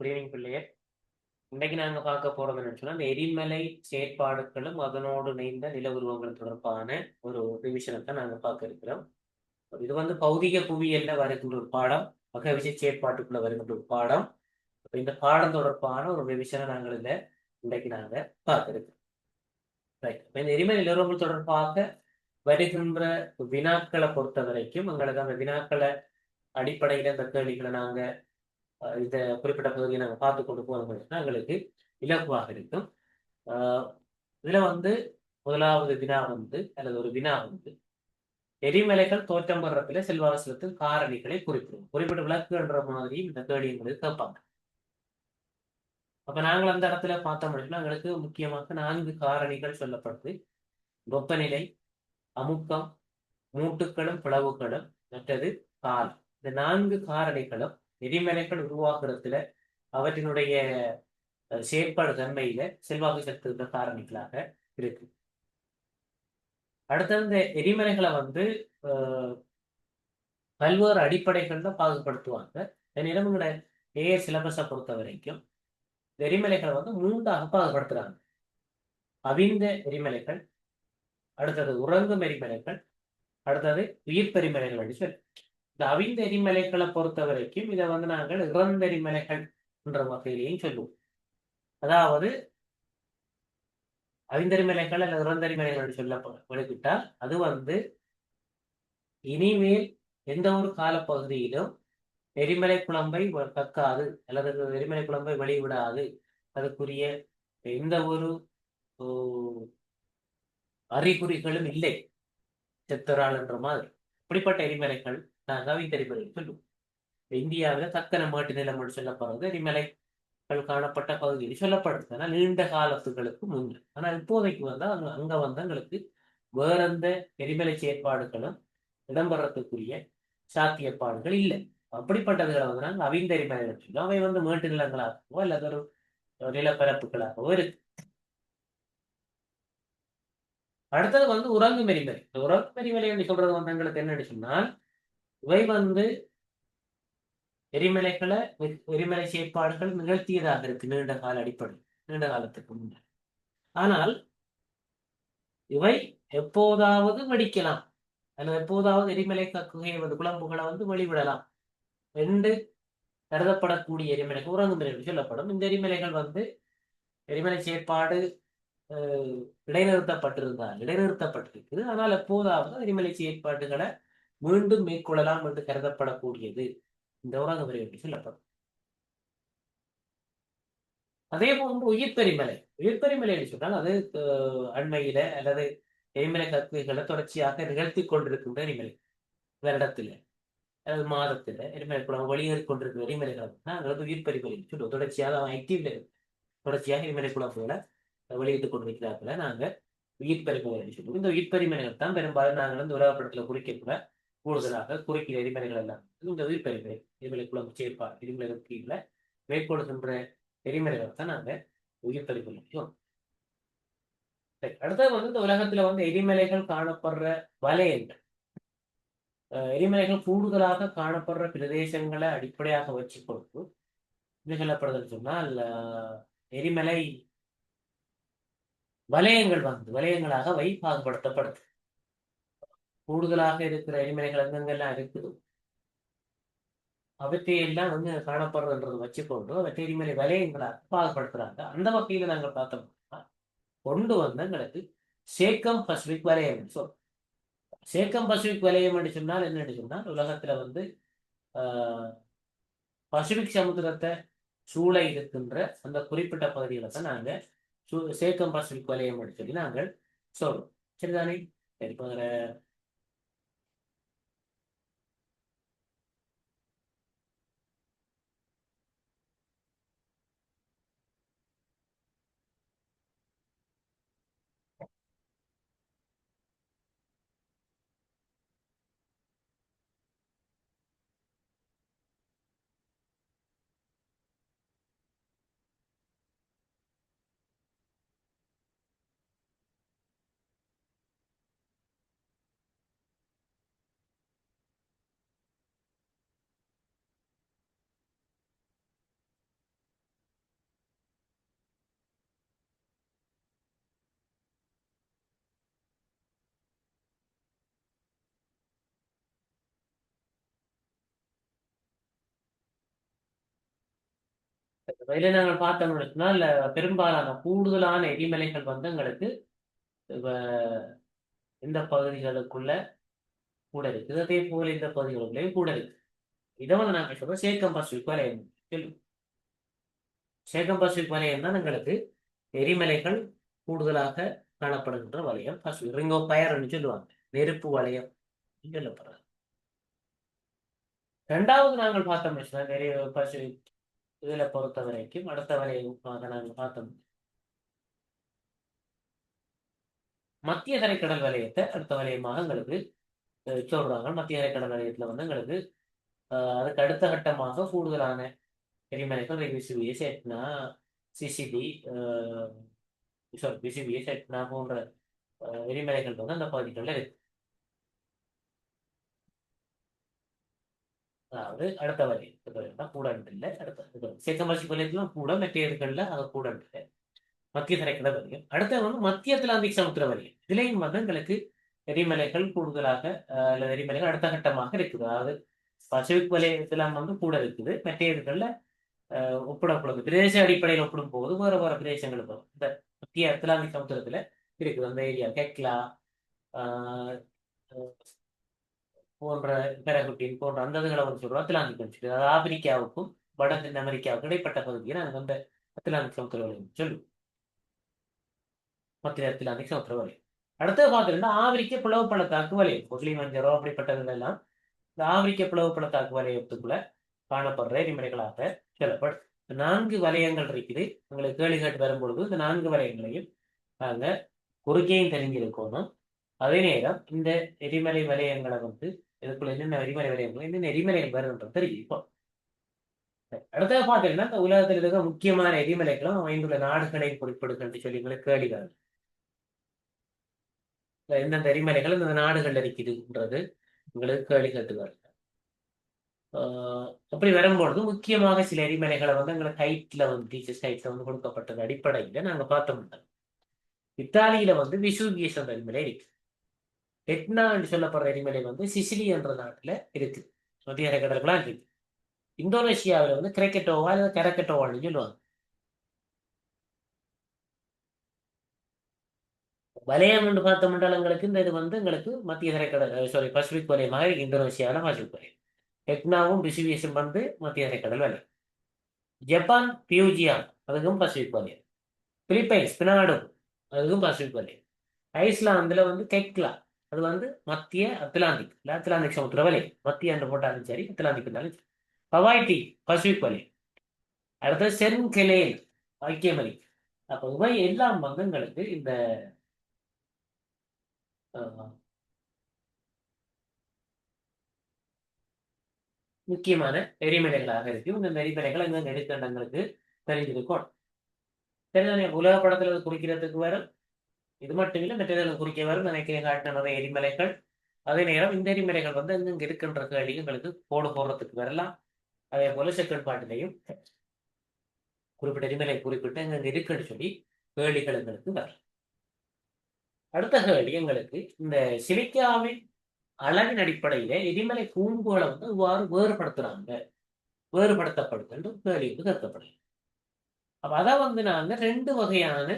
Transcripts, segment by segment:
Good evening பிள்ளையர் இன்னைக்கு நாங்க பார்க்க போறது என்னன்னு அந்த எரிமலை செயற்பாடுகளும் அதனோடு இணைந்த நில உருவங்கள் தொடர்பான ஒரு ரிவிஷனை தான் நாங்கள் பார்க்க இருக்கிறோம். இது வந்து பௌதிக புவியியல்ல வருகின்ற ஒரு பாடம் வகவிசை செயற்பாட்டுக்குள்ள வருகின்ற ஒரு பாடம். இந்த பாடம் தொடர்பான ஒரு ரிவிஷனை நாங்கள் இதை இன்றைக்கு நாங்க பார்க்க இருக்கிறோம். ரைட் இந்த எரிமலை நிலவுகள் தொடர்பாக வருகின்ற வினாக்களை பொறுத்த வரைக்கும் எங்களுக்கு அந்த வினாக்களை அடிப்படையில இந்த கேள்விகளை நாங்க இந்த குறிப்பிட்ட பகுதியை நாங்கள் பார்த்து கொண்டு போனோம்னா எங்களுக்கு இலகுவாக இருக்கும். ஆஹ், இதுல வந்து முதலாவது வினா வந்து அல்லது ஒரு வினா வந்து எரிமலைகள் தோற்றம் பெறப்பில செல்வாசலத்தின் காரணிகளை குறிப்பிடும். குறிப்பிட்ட விளக்குன்ற மாதிரி இந்த கேள்வி எங்களுக்கு கேட்பாங்க. அப்ப நாங்கள் அந்த இடத்துல பார்த்தோம் அப்படின்னா எங்களுக்கு முக்கியமாக நான்கு காரணிகள் சொல்லப்படுது. வெப்பநிலை அமுக்கம் மூட்டுக்களும் பிளவுகளும் மற்றது காலம் இந்த நான்கு காரணிகளும் எரிமலைகள் உருவாக்குறதுல அவற்றினுடைய செயற்பாடு தன்மையில செல்வாக்கு செலுத்துகிற காரணிகளாக இருக்கு. அடுத்தது இந்த எரிமலைகளை வந்து பல்வேறு அடிப்படைகள்ல பாகுபடுத்துவாங்க. என்னிடம் ஏ சிலபஸை பொறுத்த வரைக்கும் இந்த எரிமலைகளை வந்து மூன்றாக பாகுபடுத்துறாங்க. அவிந்த எரிமலைகள் அடுத்தது உறங்கும் எரிமலைகள் அடுத்தது உயிர் பெரிமலைகள் அப்படின்னு சொல்லி இந்த அவிந்தெறிமலைகளை பொறுத்த வரைக்கும் இதை வந்து நாங்கள் இறந்தெறிமலைகள் என்ற வகையிலையும் சொல்லுவோம். அதாவது அவிந்தரிமலைகள் அல்லது இறந்தரிமலைகள் சொல்ல வெளிக்கிட்டால் அது வந்து இனிமேல் எந்த ஒரு காலப்பகுதியிலும் எரிமலை குழம்பை கக்காது அல்லது எரிமலை குழம்பை வெளிவிடாது. அதுக்குரிய எந்த ஒரு அறிகுறிகளும் இல்லை. செத்துறாள் என்ற மாதிரி. இப்படிப்பட்ட எரிமலைகள் நாங்கள் அவிந்தரிமலை சொல்லுவோம். இந்தியாவில் தக்கன மாட்டு நிலம் என்று சொல்லப்படுறது எரிமலைகள் காணப்பட்ட பகுதியில் சொல்லப்படுது. ஆனால் நீண்ட காலத்துகளுக்கு முன்பு ஆனால் இப்போதைக்கு வந்தால் அங்க அங்க வந்து எங்களுக்கு வேற எந்த எரிமலை செயற்பாடுகளும் இடம்பெறத்துக்குரிய சாத்தியப்பாடுகள் இல்லை. அப்படிப்பட்டதுகளை வந்து நாங்கள் அவிந்த எரிமலைகள் சொல்லுவோம். அவை வந்து மேட்டு நிலங்களாகவோ அல்லது ஒரு நிலப்பரப்புகளாகவோ இருக்கு. அடுத்தது வந்து உறங்கு மெரிமலை இந்த உறங்கும் என்று சொல்றது வந்து எங்களுக்கு என்னன்னு சொன்னால் இவை வந்து எரிமலைகளை எரிமலை செயற்பாடுகள் நிகழ்த்தியதாக இருக்கு நீண்ட கால அடிப்படை நீண்ட காலத்துக்கு முன்னர் ஆனால் இவை எப்போதாவது வெடிக்கலாம். அல்லது எப்போதாவது எரிமலை குகையை வந்து குழம்புகளை வந்து வெளிவிடலாம் என்று கருதப்படக்கூடிய எரிமலை உறங்கும் எரிமலை சொல்லப்படும். இந்த எரிமலைகள் வந்து எரிமலை செயற்பாடு அஹ், இடைநிறுத்தப்பட்டிருந்தால் இடைநிறுத்தப்பட்டிருக்குது. ஆனால் எப்போதாவது எரிமலை செயற்பாடுகளை மீண்டும் மேற்கொள்ளலாம் என்று கருதப்படக்கூடியது இந்த உலக எரிமலை சொல்லப்படும். அதே போன்று உயிர்பெரிமலை உயிர்பெரிமலை என்று சொன்னால் அது அஹ், அண்மையில அல்லது எரிமலை கற்கைகளை தொடர்ச்சியாக நிகழ்த்தி கொண்டிருக்கின்ற எரிமலை வருடத்துல. அல்லது மாதத்துல எரிமலை குளம் வெளியேறி கொண்டிருக்கிற எரிமலைகள் நாங்கள் உயிர்பெரிமலை சொல்லுவோம் தொடர்ச்சியாக அவன் ஆக்டிவ்ல தொடர்ச்சியாக எரிமலை குளங்களை வெளியிட்டுக் கொண்டிருக்கிறார்கள் நாங்க உயிர்பெரிமலை என்று சொல்லுவோம் இந்த உயிர்பெரிமலைகள் தான் பெரும்பாலும் நாங்கள் வந்து உலகப்படத்துல குறிக்கக்கூட கூடுதலாக குறிக்கிற எரிமலைகள் எல்லாம். இந்த உயிர்பெரிமலை எரிமலை குளம் சேர்ப்பா எரிமலை கீழே மேற்கொள்கின்ற எரிமலைகள் தான் நாங்க உயிர் சொல்லுவோம் முடியும் அடுத்தது வந்து இந்த உலகத்துல வந்து எரிமலைகள் காணப்படுற வலையங்கள் எரிமலைகள் கூடுதலாக காணப்படுற பிரதேசங்களை அடிப்படையாக வச்சு கொண்டு நிகழப்படுதுன்னு சொன்னால் எரிமலை வலயங்கள் வந்து வலயங்களாக வை பாகுபடுத்தப்படுது கூடுதலாக இருக்கிற எரிமலைகள் எங்கெங்கெல்லாம் இருக்குது. அவற்றையெல்லாம் வந்து காணப்படுறதுன்றது வச்சுக்கொண்டு அவற்றை எரிமலை வலயங்களாக பாகுபடுத்துறாங்க அந்த வகையில நாங்கள் பார்த்தோம்னா கொண்டு வந்து எங்களுக்கு சேக்கம் பசிபிக் வலயம். சொல் சேக்கம் பசிபிக் வலயம் என்று சொன்னால் என்னன்னு சொன்னால் உலகத்துல வந்து ஆஹ், பசிபிக் சமுத்திரத்தை சூழ இருக்கின்ற அந்த குறிப்பிட்ட பகுதிகளை தான் நாங்க சேக்கம் பசிபிக் வலயம் என்று சொல்லி நாங்கள் சொல்றோம். சரிதானே? சரி இப்போ அதுல இதில் பெரும்பாலான கூடுதலான எரிமலைகள் வந்து எங்களுக்கு இந்த பகுதிகளுக்குள்ள கூட இருக்குது அதே போல இந்த பகுதிகளுக்குள்ளேயும் கூட இருக்கு. இதை வந்து நாங்கள் சொல்றோம் சேக்கம் பசிபிக் வலயம் சொல்லுவோம் சேகம் வலயம் தான் எங்களுக்கு எரிமலைகள் கூடுதலாக காணப்படுகின்ற வலயம் பசிபிக் ரிங் ஆஃப் சொல்லுவாங்க. நெருப்பு வலயம் சொல்லப்படுறது. ரெண்டாவது நாங்கள் பார்த்தோம்னா நிறைய இதுல பொறுத்த வரைக்கும் அடுத்த வலையமாக நாங்கள் பார்த்தோம். மத்திய தரைக்கடல் வலயத்தை அடுத்த வலயமாக எங்களுக்கு சொல்றாங்க. மத்திய தரைக்கடல் வலயத்துல வந்து எங்களுக்கு அதுக்கு அடுத்த கட்டமாக கூடுதலான எரிமலைகள் விசிபிஏ செட்னா சிசிபி சாரி விசிபிஏ செட்னா போன்ற எரிமலைகள் வந்து அந்த பகுதிகளில் இருக்கு. அதாவது அடுத்த வரை கூட இல்லை அடுத்த சேக்கமாசி வலயத்திலும் கூட மற்ற இதுகளில் அது கூட மத்திய திரைக்கட வலயம் அடுத்த வந்து மத்திய அத்லாந்திக் சமுத்திர வலயம் இதுலேயும் வந்து எங்களுக்கு எரிமலைகள் கூடுதலாக அல்லது எரிமலைகள் அடுத்த கட்டமாக இருக்குது. அதாவது பசிபிக் வலயத்துல வந்து கூட இருக்குது. மற்ற இதுகளில் ஒப்பிடப்படுது பிரதேச அடிப்படையில் ஒப்பிடும் போது வேற வேற பிரதேசங்கள் இந்த மத்திய அத்லாந்திக் சமுத்திரத்துல இருக்குது. அந்த ஏரியா. கெக்லா ஆஹ், போன்ற பெரகுட்டின் போன்ற அந்த இதுகளை வந்து சொல்றோம். அத்லாந்திக் சொல்லி அதாவது ஆப்பிரிக்காவுக்கும் வட தென் அமெரிக்காவுக்கும் இடைப்பட்ட பகுதியை நாங்கள் வந்து அத்லாந்திக் சமுத்திர வலயம் சொல்லுவோம். மத்திய அத்லாந்திக் சமுத்திர வலயம். அடுத்தது பார்த்துருந்தா ஆப்பிரிக்க பிளவு பள்ளத்தாக்கு வலயம். பொருளி மஞ்சரோ அப்படிப்பட்டதுல எல்லாம் இந்த ஆப்பிரிக்க பிளவு பள்ளத்தாக்கு வலயத்துக்குள்ள காணப்படுற எரிமலைகளாக சொல்லப்படும். நான்கு வலயங்கள் இருக்குது. உங்களுக்கு கேள்வி கேட்டு வரும்பொழுது இந்த நான்கு வலயங்களையும் நாங்க குறுக்கேயும் தெரிஞ்சிருக்கணும். அதே நேரம் இந்த எரிமலை வலயங்களை வந்து இதுக்குள்ள என்னென்ன எரிமலை வலயங்கள் என்னென்ன எரிமலைகள் வருன்றது தெரியும் இப்போ. அடுத்தது பார்த்தீங்கன்னா இந்த உலகத்தில் இருக்க முக்கியமான நெறிமுறைகளும் அமைந்துள்ள நாடுகளை குறிப்பிடுகின்ற சொல்லி உங்களுக்கு கேள்வி எந்தெந்த எரிமலைகள் இந்த நாடுகள் இருக்குதுன்றது உங்களுக்கு கேள்வி கேட்டு ஆஹ் அப்படி வரும்பொழுது முக்கியமாக சில எரிமலைகளை வந்து எங்களுக்கு ஹைட்ல வந்து டீச்சர்ஸ் ஹைட்ல வந்து கொடுக்கப்பட்டது அடிப்படையில நாங்க பார்த்தோம் இத்தாலியில வந்து விசூவியஸ் என்ற எரிமலை இருக்கு. எட்னா என்று சொல்லப்படுற எரிமலை வந்து சிசிலி என்ற நாட்டில் இருக்கு. மத்திய கடற்கலாம் இருக்கு. இந்தோனேஷியாவில் வந்து கிரிக்கெட்டோவா அல்லது கரக்கெட்டோவான்னு சொல்லுவாங்க. வலயம் என்று பார்த்த மண்டலங்களுக்கு இந்த இது வந்து எங்களுக்கு மத்திய தரைக்கடல் சாரி பசிபிக் வலயமாக இந்தோனேஷியாவில் பசிபிக் வலயம். எட்னாவும் பிசிவியஸும் வந்து மத்திய தரைக்கடல் வலயம். ஜப்பான் பியூஜியான் அதுக்கும் பசிபிக் வலயம். பிலிப்பைன்ஸ் பினாடு அதுக்கும் பசிபிக் வலயம். ஐஸ்லாந்தில் வந்து கெக்லா அது வந்து மத்திய அத்லாந்திக் இல்ல அத்லாந்திக் சமுத்திர வலை மத்திய என்று போட்டாலும் சரி அத்லாந்திக் இருந்தாலும் சரி. ஹவாய்டி பசிபிக் வலை. அடுத்தது சென்கெலேன் ஐக்கியமலி அப்போ இவை எல்லா வந்து இந்த ஆஹ், முக்கியமான எரிமலைகளாக இருக்கு. இந்த நெறிமுறைகள் இந்த நெடுக்கண்டங்களுக்கு தெரிஞ்சிருக்கும். தெரிஞ்ச உலக படத்துல குறிக்கிறதுக்கு வரும் இது மட்டும் இல்லை மற்றதில் குறிக்க வரும். நினைக்கிறேன் காட்டின நிறைய எரிமலைகள். அதே நேரம் இந்த எரிமலைகள் வந்து எங்க இருக்கின்ற கேள்வி எங்களுக்கு கோடு போடுறதுக்கு வரலாம். அதே போல செக்கல் பாட்டிலையும் குறிப்பிட்ட எரிமலை குறிப்பிட்டு எங்க இருக்குன்னு சொல்லி கேள்விகள் எங்களுக்கு வரலாம் அடுத்த கேள்வி எங்களுக்கு இந்த சிலிக்காவின் அளவின் அடிப்படையில எரிமலை கூம்புகளை வந்து இவ்வாறு வேறுபடுத்துறாங்க. வேறுபடுத்தப்படுது கேள்வி வந்து கேட்கப்படுது. அப்ப அதை வந்து நாங்க ரெண்டு வகையான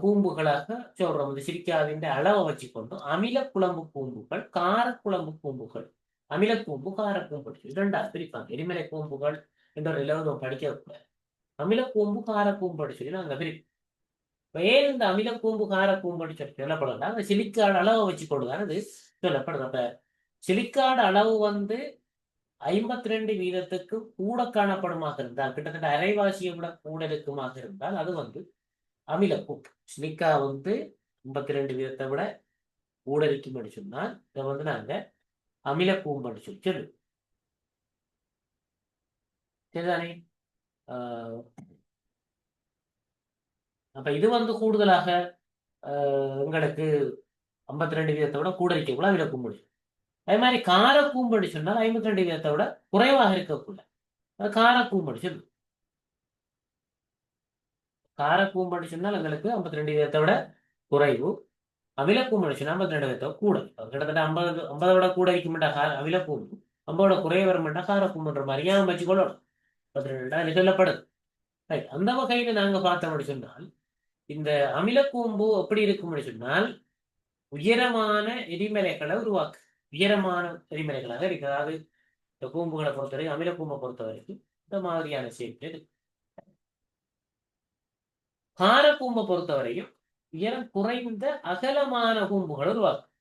கூம்புகளாக சொல்றோம் இந்த சிலிக்காவின் அளவை வச்சுக்கொண்டு அமில குழம்பு கூம்புகள் காரக்குழம்பு கூம்புகள் அமில கூம்பு காரக்கூம்பு இரண்டா பிரிப்பாங்க எரிமலை கூம்புகள் என்ற ஒரு படிக்க கூடாது அமில கூம்பு காரக்கூம்பு சொல்லி அந்த பிரிப்போம் வேறு இந்த அமில கூம்பு காரக்கூம்பு சொல்லி சொல்லப்படுறதா அந்த சிலிக்காடு அளவை வச்சு கொண்டுதான் அது சொல்லப்படுது அப்ப சிலிக்காடு அளவு வந்து ஐம்பத்தி ரெண்டு வீதத்துக்கு கூட காணப்படுமாக இருந்தால் கிட்டத்தட்ட அரைவாசியை விட கூட இருக்குமாக இருந்தால் அது வந்து அமில கூம்பு சிலிக்கா வந்து ஐம்பத்தி ரெண்டு வீதத்தை விட கூட அடிச்சோம்னா சொன்னால் இதை வந்து நாங்க அமில அடிச்சோம் சொல்லி சரிதானே? ஆஹ் அப்ப இது வந்து கூடுதலாக ஆஹ் எங்களுக்கு ஐம்பத்தி ரெண்டு வீதத்தை விட கூட இருக்கக்குள்ள விளக்க முடியும் அதே மாதிரி காரக்கூம்படி சொன்னால் ஐம்பத்தி ரெண்டு வீதத்தை விட குறைவாக இருக்கக்குள்ள அது காரக்கூம்படி சொல்லும் காரக்கூம்பு சொன்னால் எங்களுக்கு ஐம்பத்தி ரெண்டு வீதத்தை விட குறைவு. அவிலக்கூம்படி சொன்னால் ஐம்பத்தி ரெண்டு வீதத்தை கூட கிட்டத்தட்ட ஐம்பது ஐம்பதை விட கூட வைக்க மாட்டா கார அவிலக்கூம்பு ஐம்பதோட குறைய வர மாட்டா காரக்கூம்புன்ற மாதிரி ஏன் வச்சுக்கொள்ளணும் ஐம்பத்தி ரெண்டு சொல்லப்படுது. Right. அந்த வகையில நாங்க பார்த்தோம் சொன்னால் இந்த அமிலக்கூம்பு எப்படி இருக்கும் சொன்னால் உயரமான எரிமலைகளை உருவாக்கு. உயரமான எரிமலைகளாக இருக்கு அதாவது இந்த கூம்புகளை பொறுத்தவரைக்கும் அமிலக்கூம்பை பொறுத்தவரைக்கும் இந்த மாதிரியான ஷேப்ல இருக்கு. காரக்கூம்பை பொறுத்தவரையும் உயரம் குறைந்த அகலமான கூம்புகள் உருவாக்கும்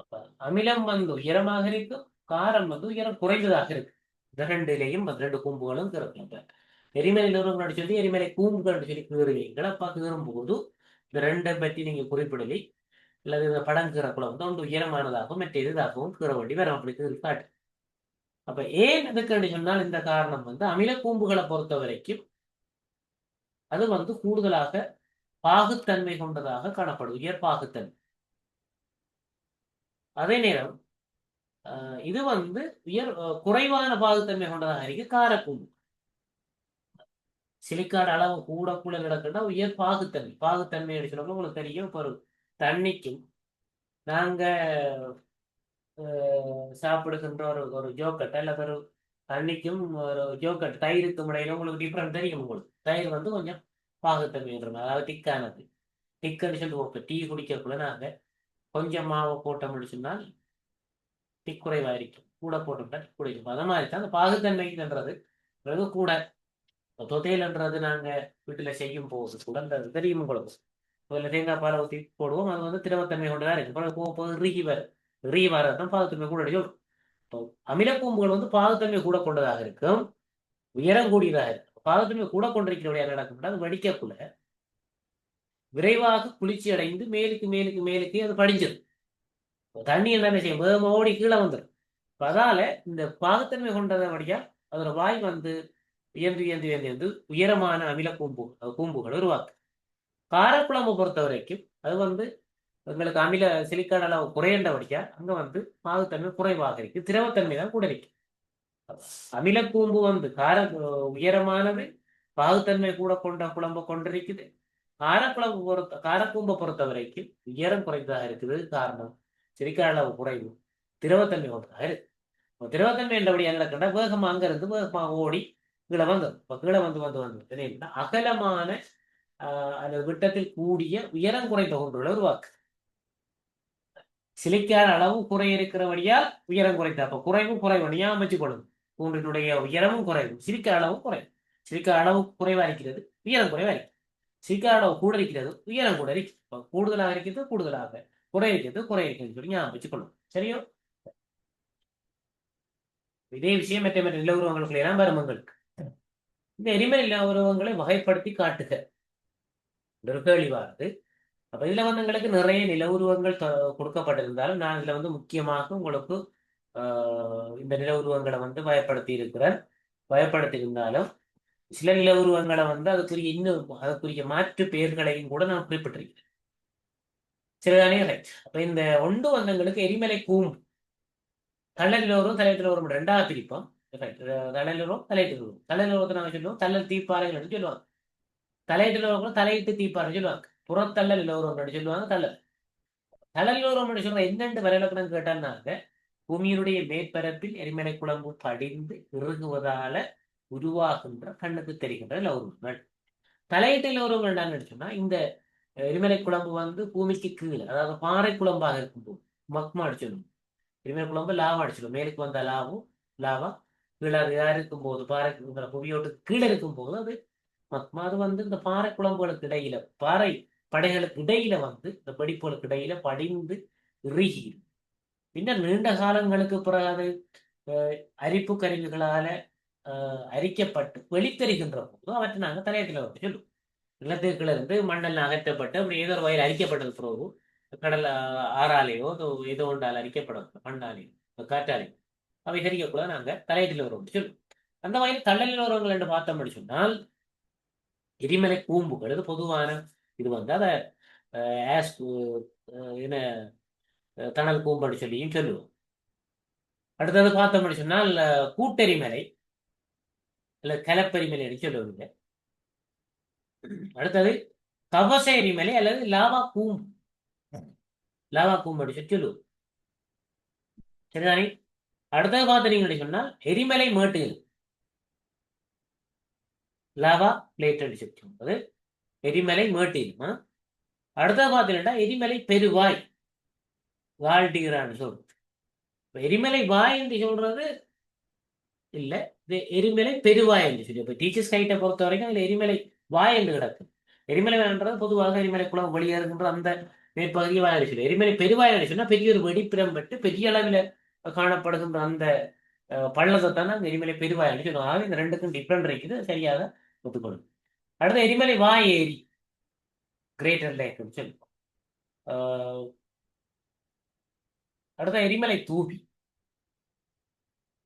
அப்ப அமிலம் வந்து உயரமாக இருக்கும் காரம் வந்து உயரம் குறைந்ததாக இருக்கு இந்த ரெண்டுலேயும் அந்த ரெண்டு கூம்புகளும் கிடக்கும் எரிமலை நிறுவனம் சொல்லி எரிமலை கூம்புகள் சொல்லி கீறுவீங்களா அப்ப கீறும்போது இந்த ரெண்டை பற்றி நீங்க குறிப்பிடலை. அல்லது இந்த படம் கீறக்குள்ள வந்து ஒன்று உயரமானதாகவும் மற்ற இதாகவும் கீற வேண்டி வரும். அப்படி கீறி காட்டு. அப்ப ஏன் எதுக்கு சொன்னால் இந்த காரணம் வந்து அமில கூம்புகளை பொறுத்த வரைக்கும் அது வந்து கூடுதலாக பாகுத்தன்மை கொண்டதாக காணப்படும் உயர்பாகுத்தன்மை அதே நேரம் ஆஹ் இது வந்து உயர் குறைவான பாகுத்தன்மை கொண்டதாக இருக்கு. காரக்கூம்பு. சிலிக்காடு அளவு கூட கூட கிடக்குன்னா உயர் பாகுத்தன்மை. பாகுத்தன்மை எடுக்கிறவங்க உங்களுக்கு தெரியும். இப்போ ஒரு தண்ணிக்கும் நாங்க சாப்பிடுகின்ற ஒரு ஒரு ஜோக்கட்டை அல்லது ஒரு தண்ணிக்கும் ஒரு ஜோக்கட் தயிருக்கும் இடையில உங்களுக்கு டிஃப்ரெண்ட் தெரியும் உங்களுக்கு. தயிர் வந்து கொஞ்சம் பாகுத்தன்மைன்ற மாதிரி அதாவது திக்கானது. திக்குன்னு சொல்லுவோம். இப்போ டீ குடிக்கக்குள்ள நாங்க கொஞ்சம் மாவை போட்ட முடிச்சுனால் திக் குறைவா இருக்கும் கூட போட்டோம்னா டிக் குறைக்கும் அதை மாதிரி தான் அந்த பாகுத்தன்மைன்றது. பிறகு கூட தொத்தையிலன்றது நாங்க வீட்டுல செய்யும் போது கூட அந்த தெரியும் உங்களுக்கு. அதில் தேங்காய் பாலை ஊற்றி போடுவோம். அது வந்து திரவத்தன்மை கொண்டு இருக்கு. பிறகு போக போக இறுகி வரும் இறுகி வரதான் பாகுத்தன்மை கூட அடிக்கும் அமிலக்கூம்புகள் வந்து பாகுத்தன்மை கூட கொண்டதாக இருக்கும். உயரம் கூடியதாக இருக்கும். பாகுத்தன்மை கூட கொண்டிருக்கிற என்ன நடக்கும் அது வடிக்கக்குள்ள விரைவாக குளிர்ச்சி அடைந்து மேலுக்கு மேலுக்கு மேலுக்கு அது படிஞ்சிடும் தண்ணி என்ன செய்யும்? வேகமா ஓடி கீழே வந்துடும் இப்போ அதால இந்த பாகுத்தன்மை கொண்டதை வழியா அதோட வாய் வந்து உயர்ந்து உயர்ந்து உயர்ந்து உயர்ந்து உயரமான அமில கூம்பு கூம்புகள் உருவாக்கு காரக்குழம்பு பொறுத்த வரைக்கும் அது வந்து எங்களுக்கு அமில சிலிக்கான் அளவு குறையண்டபடியா அங்க வந்து பாகுத்தன்மை குறைவாக இருக்கு. திரவத்தன்மை தான் கூட இருக்கு. அமில கூம்பு வந்து கார உயரமானது பாகுத்தன்மை கூட கொண்ட குழம்பு கொண்டிருக்குது. காரக்குழம்பு பொறுத்த காரக்கூம்பை பொறுத்த வரைக்கும் உயரம் குறைந்ததாக இருக்குது. காரணம் சிலிக்கான் அளவு குறைவு திரவத்தன்மை கொண்டதாக இருக்கு. திரவத்தன்மை என்றபடி என்ன கண்டா வேகமா அங்க இருந்து வேகமா ஓடி கீழே வந்து கீழே வந்து வந்து வந்து. அகலமான ஆஹ் அந்த விட்டத்தில் கூடிய உயரம் குறைந்த ஒன்றுகளை உருவாக்கு சிலிக்கான அளவு குறை இருக்கிறபடியால் உயரம் குறைந்த அப்போ குறைவும் குறைவு ஞாபகம் வச்சுக்கொள்ளும் கூண்டினுடைய உயரமும் குறைவு. சிரிக்க அளவும் குறையும் சிரிக்க அளவு குறைவா இருக்கிறது உயரம் குறைவா இருக்கு சிரிக்க அளவு கூட இருக்கிறது உயரம் கூட இருக்கு கூடுதலாக இருக்கிறது கூடுதலாக குறை இருக்கிறது குறை இருக்கிறது சொல்லி ஞாபகம் வச்சுக்கொள்ளும் சரியோ? இதே விஷயம் மற்ற மற்ற நில உருவங்களுக்கு எல்லாம் வருமங்களுக்கு இந்த எரிமலை நில உருவங்களை வகைப்படுத்தி காட்டுக. ஒரு கேள்விவானது அப்ப இதுல வந்து எங்களுக்கு நிறைய நில உருவங்கள் கொடுக்கப்பட்டிருந்தாலும் நான் இதுல வந்து முக்கியமாக உங்களுக்கு ஆஹ், இந்த நில உருவங்களை வந்து பயப்படுத்தி இருக்கிறேன் பயப்படுத்தி இருந்தாலும் சில நில உருவங்களை வந்து அதுக்குரிய இன்னும் அதுக்குரிய மாற்று பெயர்களையும் கூட நான் குறிப்பிட்டிருக்கிறேன். சிலதானே ரைட் அப்ப இந்த ஒன்று வந்தங்களுக்கு எரிமலை கூம்பு. தள்ளலிலோரும் தலையத்திலோரும் ரெண்டாவது பிரிப்போம். தலையிலோரும் தலையிட்டு தலையிலோரத்தை நாங்கள் சொல்லுவோம். தள்ளல் தீப்பாறைகள் சொல்லுவாங்க. தலையிட்டு தலையிட்டு தீப்பாறை சொல்லுவாங்க. புறத்தள்ளல் இலவரம் சொல்லுவாங்க. தள்ளல். தள்ளல் இலவரம் சொல்ற என்னென்று வரையிலக்கணம் கேட்டான்னாங்க பூமியினுடைய மேற்பரப்பில் எரிமலை குழம்பு படிந்து இறுகுவதால உருவாகின்ற கண்ணுக்கு தெரிகின்ற லௌரங்கள் தலையிட்ட லௌரங்கள் என்னன்னு சொன்னா இந்த எரிமலை குழம்பு வந்து பூமிக்கு கீழே அதாவது பாறை குழம்பாக இருக்கும்போது மக்மா அடிச்சிடும். எரிமலை குழம்பு லாவா அடிச்சிடும். மேலுக்கு வந்த லாவும் லாவா கீழே இருக்கும் இருக்கும்போது பாறை புவியோட்டு கீழே இருக்கும்போது அது மக்மா அது வந்து இந்த பாறை குழம்புகளுக்கு இடையில பாறை படைகளுக்கு இடையில வந்து இந்த வெடிப்புகளுக்கு இடையில படிந்து இறுகி பின்னர் நீண்ட காலங்களுக்கு பிறகு அது அரிப்பு கருவிகளால அரிக்கப்பட்டு வெளித்தெரிகின்ற போது அவற்றை நாங்கள் தலையத்தில் வந்து சொல்லுவோம். நிலத்துக்குள்ள இருந்து மண்ணெல்லாம் அகற்றப்பட்டு அப்படி ஏதோ ஒரு வயல் அரிக்கப்பட்டது பிறகு கடல் ஆறாலேயோ ஏதோ ஒன்றால் அரிக்கப்படும் மண்ணாலேயோ காற்றாலேயோ அவை கரிக்கக்குள்ள நாங்கள் தலையத்தில் வருவோம் சொல்லுவோம். அந்த வகையில் தள்ளலில் வருவங்கள் என்று பார்த்தோம் சொன்னால் எரிமலை கூம்புகள் இது பொதுவான இது வந்து அதை ஆஸ் என்ன அஹ், தணல் கூம்புன்னு சொல்லியும் சொல்லுவோம். அடுத்தது பார்த்தோம்னு சொன்னால் கூட்டெரிமலை இல்ல கலப்பெரிமலைன்னு சொல்லுவீங்க அடுத்தது கவச எரிமலை அல்லது லாவா கூம் லாவா கூம் அப்படி சொல்லி சொல்லுவோம். சரிதானே? அடுத்தது பார்த்தீங்கன்னு சொன்னால் எரிமலை மேட்டுகள். லாவா பிளேட் சொல்லி அது எரிமலை மேட்டிலும் அடுத்தது பார்த்தீங்கன்னா எரிமலை பெருவாய். வால்டிகிறான்னு சொல்றது. எரிமலை வாய் என்று சொல்றது இல்லை இது எரிமலை பெருவாய் என்று சொல்லி. இப்போ டீச்சர்ஸ் கைட்டை பொறுத்த வரைக்கும் அதில் எரிமலை வாய் என்று கிடக்கு. எரிமலை வேணுன்றது பொதுவாக எரிமலை குளம் வெளியேறுகின்ற அந்த மேற்பகுதியில் வாய் சொல்லி. எரிமலை பெருவாய் என்று பெரிய ஒரு வெடிப்பிடம் பெற்று பெரிய அளவில் காணப்படுகின்ற அந்த பள்ளத்தை தான் அந்த எரிமலை பெருவாய் என்று சொல்லுவாங்க. இந்த ரெண்டுக்கும் டிஃப்ரெண்ட் இருக்குது. சரியாக ஒத்துக்கொள்ளும். அடுத்து எரிமலை வாய் ஏரி கிரேட்டர் லேக் சொல்லுவோம் அடுத்த எரிமலை தூபி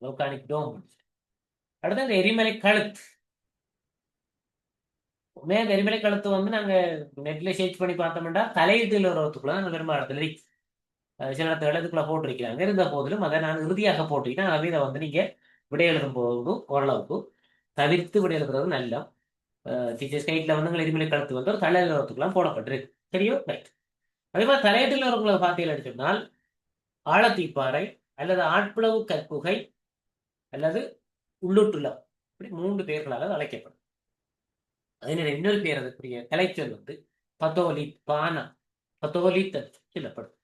லோகானிக் டோம் அடுத்து இந்த எரிமலை கழுத்து உண்மையா இந்த எரிமலை கழுத்து வந்து நாங்க நெட்ல சர்ச் பண்ணி பார்த்தோம்னா தலையீட்டில் உறவத்துக்குள்ள நாங்கள் பெரும்பாலத்தில் சில இடத்துல இடத்துக்குள்ள போட்டிருக்கிறாங்க இருந்த போதிலும் அதை நான் இறுதியாக போட்டிருக்கேன் அதை வந்து நீங்க விடை எழுதும் போது ஓரளவுக்கு தவிர்த்து விடை எழுதுறது நல்ல டீச்சர்ஸ் கைட்ல வந்து உங்களை எரிமலை கலத்து வந்து ஒரு தலையில் போடப்பட்டிருக்கு. தெரியும் ரைட் அதே மாதிரி தலையீட்டில் உறவுகளை பார்த்தீங்கன்னு சொன்னால் ஆழத்தீப்பாறை அல்லது ஆட்பிளவு கற்புகை அல்லது உள்ளூட்டுள்ளம். இப்படி மூன்று பெயர்களால் அழைக்கப்படும். அதனுடைய இன்னொரு பேர் அதுக்குரிய கலைச்சொல் வந்து பத்தோலி பானா. பத்தோலித்தல் சொல்லப்படும்.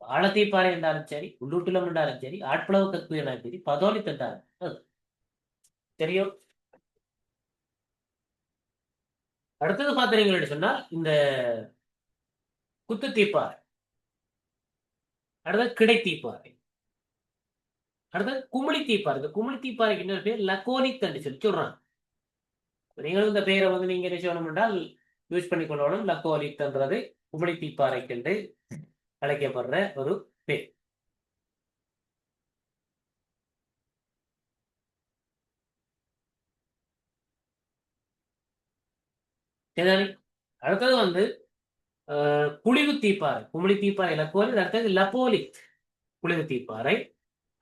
ஆழத்தீப்பாறை என்றாலும் சரி உள்ளூட்டுலம் என்றாலும் சரி ஆட்பிளவு கற்புகை என்றாலும் சரி பதோலித் என்றாலும் தெரியும் அடுத்தது பார்த்தீங்கன்னு சொன்னால் இந்த குத்து தீப்பாறை அடுத்தது கிடை தீப்பாறை அடுத்தது குமிழி தீப்பாறை இந்த குமிழி தீப்பாறைக்கு இன்னொரு பேர் லக்கோனித் என்று சொல்லி சொல்றாங்க. நீங்களும் இந்த பெயரை வந்து நீங்க என்ன செய்யணும் என்றால் யூஸ் பண்ணி கொள்ளணும். லக்கோலித்ன்றது குமிழி தீப்பாறைக்கு என்று அழைக்கப்படுற ஒரு பேர். சரிதானே அடுத்தது வந்து குளிவு தீப்பாறை. குமிழி தீப்பாறை லக்கோலித் அடுத்தது லப்போலித் குளிவு தீப்பாறை.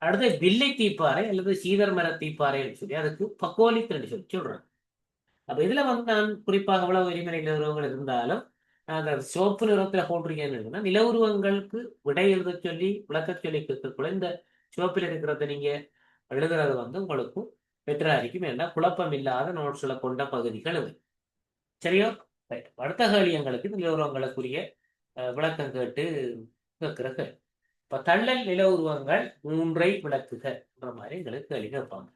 அடுத்தது வில்லை தீப்பாறை அல்லது சீதர் மர தீப்பாறைன்னு சொல்லி அதுக்கு பக்கோலித் என்று சொல்லி சொல்றாங்க. அப்ப இதுல வந்து நான் குறிப்பாக எவ்வளவு எரிமலை நிலவுருவங்கள் இருந்தாலும் நான் அந்த சிவப்பு நிறத்துல போட்டிருக்கேன்னு நில உருவங்களுக்கு விடை எழுத சொல்லி விளக்க சொல்லி கேட்கக்குள்ள இந்த சிவப்பில் இருக்கிறத நீங்க எழுதுறது வந்து உங்களுக்கும் பெற்றா இருக்கும் ஏன்னா குழப்பம் இல்லாத நோட்ஸ்ல கொண்ட பகுதிகள் இவை சரியோ ரைட். அடுத்த கேள்வியங்களுக்கு இந்த நிலவுருவங்களுக்குரிய அஹ், விளக்கம் கேட்டு கேட்கிற கேள்வி இப்ப தள்ளல் நில உருவங்கள் மூன்றை விளக்குகன்ற மாதிரி எங்களுக்கு கேள்வி கேட்பாங்க.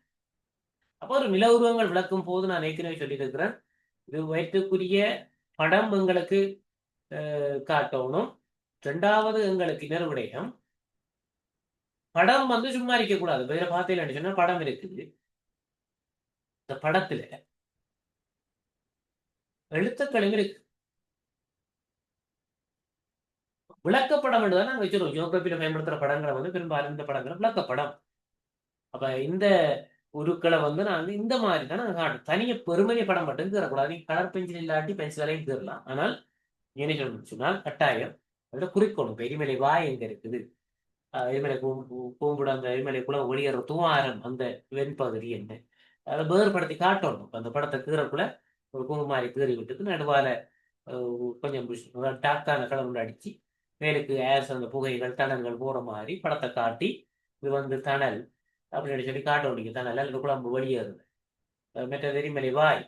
அப்போ ஒரு நில உருவங்கள் விளக்கும் போது நான் ஏற்கனவே சொல்லியிருக்கிறேன் இது வயிற்றுக்குரிய படம் எங்களுக்கு அஹ், காட்டணும். ரெண்டாவது எங்களுக்கு இன்னொரு விடயம் படம் வந்து சும்மா இருக்கக்கூடாது வேற பார்த்தீங்கன்னு சொன்னா படம் இருக்குது. இந்த படத்துல எழுத்துக்களும் இருக்கு விளக்கப்படம் என்றுதான் நாங்க வச்சிருக்கோம். ஜியோகிராபியில பயன்படுத்துற படங்களை வந்து பெரும்பாலும் இந்த படங்களை விளக்கப்படம். அப்ப இந்த உருக்களை வந்து நாங்க இந்த மாதிரி தான் நாங்க காட்டும் தனிய பெருமைய படம் மட்டும் தரக்கூடாது. நீங்க கலர் பென்சில் இல்லாட்டி பென்சிலாலையும் தரலாம். ஆனால் என்ன சொல்லணும்னு சொன்னால் கட்டாயம். அதில் குறிக்கணும் எரிமலை வாய் எங்க இருக்குது? எரிமலை கூம்புட அந்த எரிமலை குளம் ஒளியற துவாரம் அந்த வெண்பகுதி என்ன? அதை வேறுபடுத்தி காட்டணும். அந்த படத்தை கீறக்குள்ள ஒரு கூம்பு மாதிரி கீறி விட்டுக்கு நடுவால கொஞ்சம் டாக்கான கலர் அடிச்சு மேலுக்கு ஏர்ஸ் அந்த புகைகள் தணல்கள் போற மாதிரி படத்தை காட்டி இது வந்து தணல் அப்படின்னு சொல்லி காட்ட முடியும் தணல் அல்லது குழம்பு வெளியேறுது. மற்ற மற்றது எரிமலை வாய்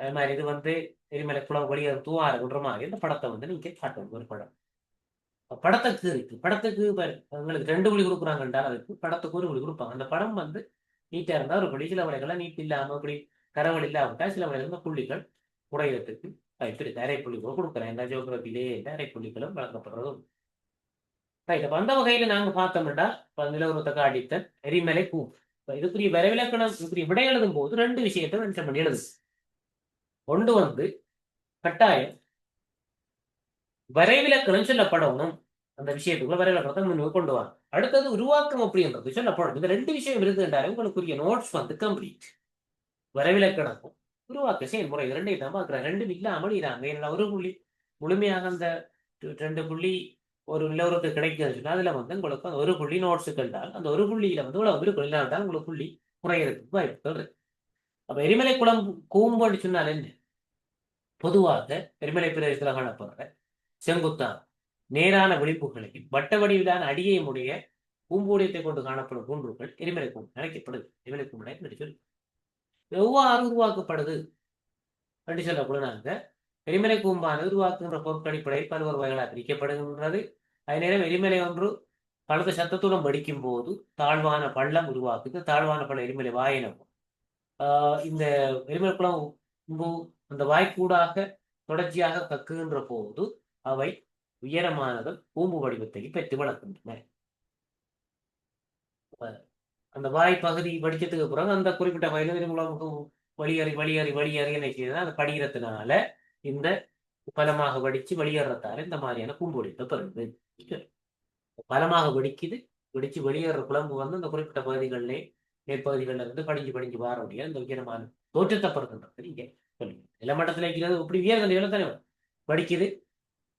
அது மாதிரி இது வந்து எரிமலை குழம்பு வெளியேறு தூவாறுன்ற மாதிரி இந்த படத்தை வந்து நீங்க காட்டணும் ஒரு படம். படத்துக்கு இருக்கு. படத்துக்கு உங்களுக்கு ரெண்டு குழி கொடுக்குறாங்கன்றால் அதுக்கு படத்துக்கு ஒரு குழி கொடுப்பாங்க. அந்த படம் வந்து நீட்டா இருந்தால் ஒரு புள்ளி சில வழிகளை நீட் இல்லாம அப்படி கரவல் இல்லாவிட்டால் சில வழிகள் இந்த புள்ளிகள் குறையறதுக்கு வாய்ப்பு இருக்கு புள்ளிகளும் புள்ளி கூட கொடுக்குறேன். இந்த ஜோகிரபிலே அரை புள்ளிகளும் வழங்கப்படுறதும். ரைட் அப்ப அந்த வகையில நாங்க பார்த்தோம்னா இப்போ நிலவரத்தை காட்டித்தன் எரிமலை பூ. இப்போ இதுக்குரிய வரைவிலக்கணம் இதுக்குரிய விடை எழுதும் போது ரெண்டு விஷயத்தை மென்ஷன் பண்ணி எழுது. ஒன்று வந்து கட்டாயம் வரைவிலக்கணம் சொல்லப்படணும். அந்த விஷயத்துக்குள்ள வரைவிலக்கணத்தை முன்னுக்கு கொண்டு வாங்க அடுத்தது உருவாக்கம் அப்படின்றது சொல்லப்படும் இந்த ரெண்டு விஷயம் இருக்குன்றாரு. உங்களுக்குரிய நோட்ஸ் வந்து கம்ப்ளீட் வரைவிலக்கணமும் உருவாக்க செயல்முறை இது ரெண்டையும் தான் பார்க்குறேன் ரெண்டும் இல்லாமல் இதாங்க ஏன்னா ஒரு புள்ளி முழுமையாக அந்த ரெண்டு புள்ளி ஒரு நிலவரத்துக்கு கிடைக்குதுன்னு அதுல வந்து உங்களுக்கு அந்த ஒரு புள்ளி நோட்ஸ் கண்டால் அந்த ஒரு புள்ளியில வந்து இவ்வளவு இருக்கும் இல்லாவிட்டால் உங்களுக்கு புள்ளி குறையறதுக்கு வாய்ப்புகள் இருக்கு. அப்ப எரிமலை குளம் கூம்புன்னு சொன்னால் என்ன? பொதுவாக எரிமலை பிரதேசத்தில் காணப்படுற செங்குத்தான் நேரான விழிப்புகளையும் வட்ட வடிவிலான அடியையும் உடைய பூம்பூடியத்தை கொண்டு காணப்படும் கூன்றுகள் எரிமலை கூம்பு அழைக்கப்படுது எரிமலை கூம்பு சொல்லி எவ்வாறு உருவாக்கப்படுது? அப்படி சொல்லக்கூட நாங்க எரிமலை கூம்பானது உருவாக்குகின்ற பொருட்கள் அடிப்படையில் பல்வேறு வகைகளாக பிரிக்கப்படுகின்றது. அதே நேரம் எரிமலை ஒன்று பழுத சத்தத்துடன் வெடிக்கும் போது தாழ்வான பள்ளம் உருவாக்குது. தாழ்வான பள்ளம் எரிமலை வாயினவும் ஆஹ் இந்த எரிமலை குளம் அந்த வாய்க்கூடாக தொடர்ச்சியாக கக்குகின்ற போது அவை உயரமானதும் கூம்பு வடிவத்தை பெற்று வளர்க்கின்றன. அந்த வாய் பகுதி வடிச்சதுக்கு பிறகு அந்த குறிப்பிட்ட வயலு எரிமலை வழியறி வழியறி வழியறி என்ன செய்யுதுன்னா அந்த படிகிறதுனால இந்த பலமாக வடிச்சு வெளியேறத்தால இந்த மாதிரியான கூம்பு பெறுது. பலமாக வெடிக்குது வெடிச்சு வெளியேற குழம்பு வந்து அந்த குறிப்பிட்ட பகுதிகளிலே மேற்பகுதிகளில் இருந்து படிஞ்சு படிஞ்சு வார முடியாது இந்த உயரமான தோற்றத்தை பெறுகின்றது இங்கே சொல்லி நிலமட்டத்தில் இருக்கிறது இப்படி உயர்ந்த நிலை தானே வடிக்குது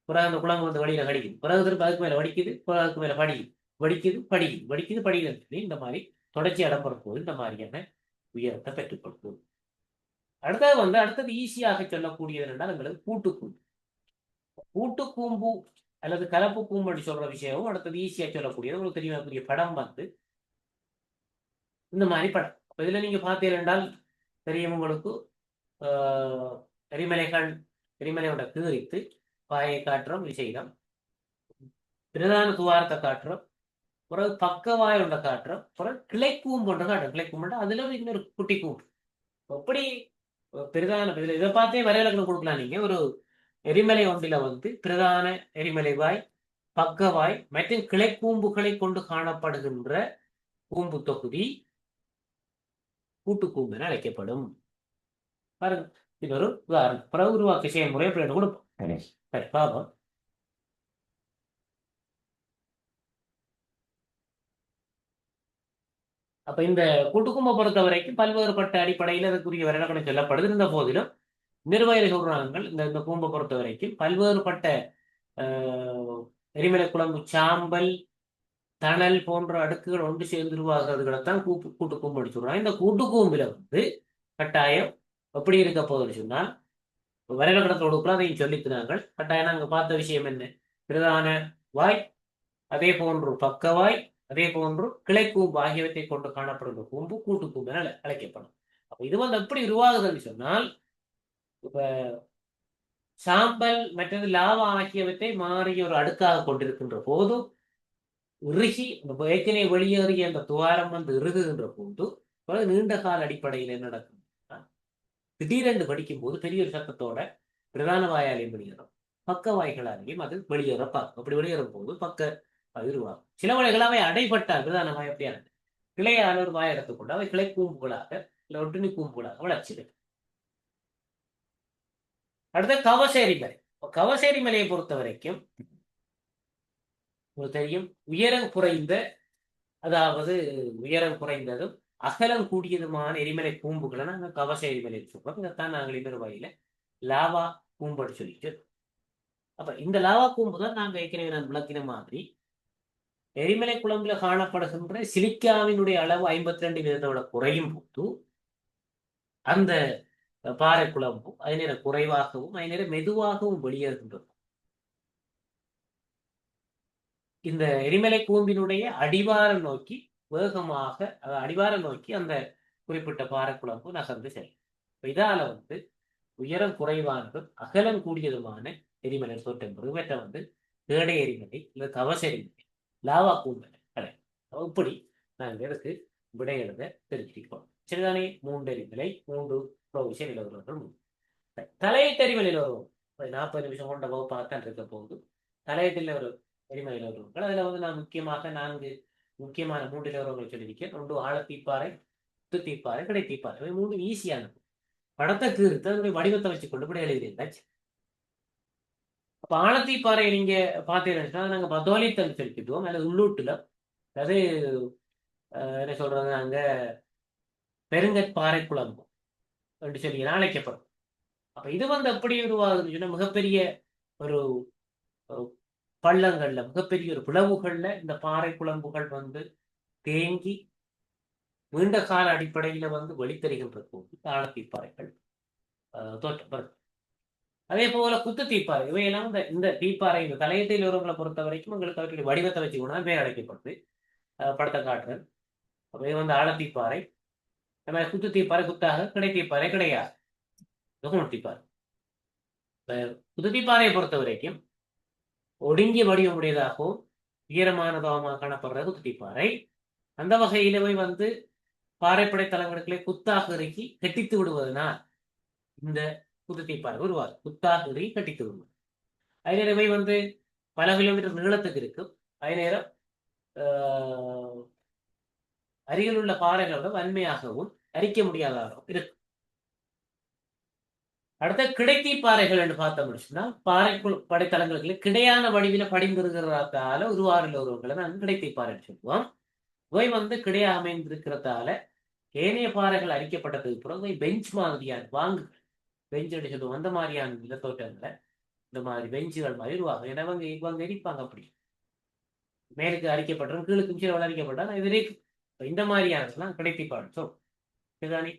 பிறகு அந்த குழம்பு வந்து வழியில கடிக்குது. பிறகு திரும்ப அதுக்கு மேல வடிக்குது பிறகு அதுக்கு மேல படிக்குது. வடிக்குது படிக்குது. வடிக்குது படிக்குதுன்னு சொல்லி இந்த மாதிரி தொடர்ச்சி இடம்பெற போது இந்த மாதிரியான உயரத்தை பெற்றுக்கொள்ளும். அடுத்தது வந்து அடுத்தது ஈஸியாக சொல்லக்கூடியது என்றால் எங்களுக்கு கூட்டுக்கூம்பு கூட்டுக்கூம்பு அல்லது கலப்பு கூம்பு அப்படி சொல்ற விஷயமும் அடுத்தது ஈஸியா சொல்லக்கூடியது. உங்களுக்கு தெரியக்கூடிய படம் வந்து இந்த மாதிரி படம். அப்ப இதுல நீங்க பார்த்தீர்கள் தெரியும் உங்களுக்கு ஆஹ், எரிமலைகள் எரிமலையோட கீறித்து பாயை காட்டுறோம் விஷயம் பிரதான துவாரத்தை காட்டுறோம் பிறகு பக்கவாயோட காட்டுறோம் பிறகு கிளைக்கூம்பு ஒன்று காட்டுறோம் கிளைக்கூம்பு அதுல இன்னொரு குட்டி கூம்பு. எப்படி பிரதான இதுல இதை பார்த்தே வரைவிலக்கணம் கொடுக்கலாம் நீங்க. ஒரு எரிமலை ஒன்றில வந்து பிரதான எரிமலை வாய் பக்கவாய் மற்றும் கிளைக்கூம்புகளை கொண்டு காணப்படுகின்ற கூம்பு தொகுதி கூட்டுக்கூம்பு என அழைக்கப்படும். பாருங்க இது ஒரு உதாரணம். பிறகு உருவாக்க செயல்முறை எப்படி கொடுப்போம். சரி பாப்போம் அப்ப இந்த கூட்டுக்கும்பை பொறுத்த வரைக்கும் பல்வேறுபட்ட அடிப்படையில் அதுக்குரிய வரையலக்கணம் சொல்லப்படுது. இருந்த போதிலும் நிர்வகில சொல்றாங்கள் இந்த இந்த கூம்பை பொறுத்த வரைக்கும் பல்வேறுபட்ட பட்ட எரிமலை குழம்பு சாம்பல் தணல் போன்ற அடுக்குகள் ஒன்று சேர்ந்து உருவாகிறதுகளைத்தான் கூப்பு கூட்டு கூம்பு அடிச்சு சொல்றாங்க. இந்த கூட்டு கூம்பில வந்து கட்டாயம் எப்படி இருக்க போகுதுன்னு சொன்னால் வரைலக்கணத்தோடு கூட அதையும் சொல்லித்தினார்கள் கட்டாயம் நாங்கள் பார்த்த விஷயம் என்ன? பிரதான வாய் அதே போன்று பக்கவாய் அதே போன்று கிளைக்கூம்பு ஆகியவற்றை கொண்டு காணப்படுகிற கூம்பு கூட்டு கூம்பு என அழைக்கப்படும். அப்ப இது வந்து எப்படி உருவாகுதுன்னு சொன்னால் இப்ப சாம்பல் மற்றது லாவா ஆகியவற்றை மாறிய ஒரு அடுக்காக கொண்டிருக்கின்ற போது இறுகி ஏற்கனவே வெளியேறிய அந்த துவாரம் வந்து இறுகுகின்ற போது பிறகு நீண்ட கால அடிப்படையில் என்ன நடக்கும். திடீரென்று படிக்கும் போது பெரிய ஒரு சத்தத்தோட பிரதான வாயாலையும் வெளியேறும். பக்க வாய்களாலையும் அது வெளியேற பார்க்கும். அப்படி வெளியேறும் போது பக்க அது உருவாகும் அவை வழிகளாக அடைபட்டால் பிரதான வாய் அப்படியான கிளையான வாய் எடுத்துக்கொண்டு அவை கிளை கூம்புகளாக இல்லை ஒட்டுணி கூம்புகளாக வளர்ச்சி அடுத்த கவசேரி மலை. கவசேரி மலையை பொறுத்த வரைக்கும் உங்களுக்கு தெரியும் உயரம் குறைந்த அதாவது உயரம் குறைந்ததும் அகலம் கூடியதுமான எரிமலை கூம்புகளை நாங்கள் கவச எரிமலை சொல்றோம். இதைத்தான் நாங்கள் இன்னொரு வகையில லாவா கூம்புன்னு சொல்லிட்டு. அப்ப இந்த லாவா கூம்பு தான் நாங்கள் ஏற்கனவே நான் விளக்கின மாதிரி எரிமலை குழம்புல காணப்படுகின்ற சிலிக்காவினுடைய அளவு ஐம்பத்தி ரெண்டு விதத்தோட குறையும் போது அந்த பாறை குழம்பு அதே நேரம் குறைவாகவும் அதே நேரம் மெதுவாகவும் வெளியேறுகின்றது. இந்த எரிமலை கூம்பினுடைய அடிவாரம் நோக்கி வேகமாக அடிவாரம் நோக்கி அந்த குறிப்பிட்ட பாறை குழம்பு நகர்ந்து செல்லும். இதால வந்து உயரம் குறைவானதும் அகலம் கூடியதுமான எரிமலை சொட்டு என்பது இவற்றை வந்து தேடை எரிமலை இல்லை கவச எரிமலை லாவா கூம்பலை கடை இப்படி நாங்கள் எனக்கு விடை எழுத தெரிஞ்சுக்கிறோம் சரிதானே? மூன்றறி விலை மூன்று ப்ரொவிஷன் நிலவரங்கள் மூன்று. தலையீட்டு எரிமலையில் ஒரு நாற்பது நிமிஷம் கொண்ட வகுப்பாகத்தான் இருக்க போகுது. தலையீட்டில் ஒரு எரிமலை நிலவரங்கள் அதில் வந்து நான் முக்கியமாக நான்கு முக்கியமான மூன்று நிலவரங்களை சொல்லியிருக்கேன். ஒன்று ஆழத்தீப்பாறை சுத்து தீப்பாறை கடை தீப்பாறை மூன்று ஈஸியானது படத்தை கீர்த்து அதனுடைய வடிவத்தை வச்சுக்கொண்டு இப்படி எழுதியிருந்தாச்சு அப்ப ஆழத்தீப்பாறை நீங்க பார்த்தீங்கன்னா நாங்க பதோலித்தல் செலுத்திடுவோம் அல்லது உள்ளூட்டுல. அதாவது என்ன சொல்றது நாங்க பெருங்கற்பாறை குழம்பு அப்படி சொல்லி அழைக்கப்படும். அப்ப இது வந்து எப்படி உருவாகுதுன்னு சொன்னா மிகப்பெரிய ஒரு பள்ளங்கள்ல மிகப்பெரிய ஒரு பிளவுகள்ல இந்த பாறை குழம்புகள் வந்து தேங்கி நீண்ட கால அடிப்படையில வந்து வெளித்தருகின்ற போது தாழத்தீப்பாறைகள் அஹ், அதே போல குத்து தீப்பாறை. இவையெல்லாம் இந்த இந்த தீப்பாறை இந்த தலையத்தில் உறவுகளை பொறுத்த வரைக்கும் உங்களுக்கு அவர்களுடைய வடிவத்தை வச்சுக்கணும் பேர் அழைக்கப்படுது படத்தை காட்டுறேன். அவை வந்து ஆழத்தீப்பாறை. நம்ம குத்து தீப்பாறை குத்தாக கிடை தீப்பாறை கிடையாது. இதுவும் தீப்பாறை. குத்து தீப்பாறையை பொறுத்த வரைக்கும் ஒடுங்கிய வடிவமுடையதாகவும் ஈரமானதாகவும் காணப்படுற குத்து தீப்பாறை. அந்த வகையிலவை வந்து பாறைப்படை தலங்களுக்குள்ளே குத்தாக இறக்கி கெட்டித்து விடுவதனால் இந்த குத்து வருவார் உருவாது குத்தாக கட்டித்து வருவார் அதே நேரம் போய் வந்து பல கிலோமீட்டர் நீளத்துக்கு இருக்கும். அதே நேரம் அருகில் உள்ள பாறைகளோட வன்மையாகவும் அரிக்க முடியாததாகவும் இருக்கும். அடுத்த கிடைத்தி பாறைகள் என்று பார்த்தோம் அப்படின்னா பாறை படைத்தளங்களுக்கு கிடையான வடிவில படிந்திருக்கிறதால உருவாரில் ஒருவர்களை நாங்கள் கிடைத்தி பாறைன்னு சொல்லுவோம். இவை வந்து கிடையாக அமைந்திருக்கிறதால ஏனைய பாறைகள் அரிக்கப்பட்டதுக்கு பிறகு பெஞ்ச் மாதிரியான வாங்குகள். பெஞ்ச் அடிச்சதும் அந்த மாதிரியான நிலத்தோட்டங்களை இந்த மாதிரி பெஞ்சுகள் மாதிரி உருவாகும் ஏன்னா இவங்க இவங்க எரிப்பாங்க அப்படி. மேலுக்கு அரிக்கப்பட்டோம் கீழுக்கு கீழே அரிக்கப்பட்டால் இது இருக்கு இப்போ இந்த மாதிரியானதுலாம் கிடைத்திப்பாறை சொல்லும் இதுதானே.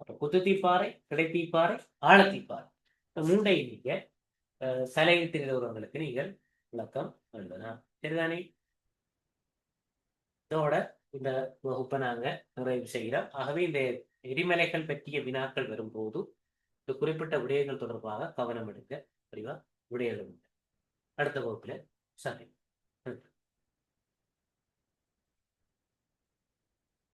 அப்போ குத்துத்தீப்பாறை கிடைத்தீப்பாறை ஆழத்தீப்பாறை. இந்த மூண்டை நீங்க அஹ், சலையில் தெரிந்தவர்களுக்கு நீங்கள் விளக்கம் எழுதலாம். சரிதானே? இதோட இந்த வகுப்பை நாங்க நிறைவு செய்கிறோம். ஆகவே இந்த எரிமலைகள் பற்றிய வினாக்கள் வரும்போது குறிப்பிட்ட விடயங்கள் தொடர்பாக கவனம் எடுக்க சரிவா விடயங்கள் உண்டு. அடுத்த வகுப்புல சந்திப்போம்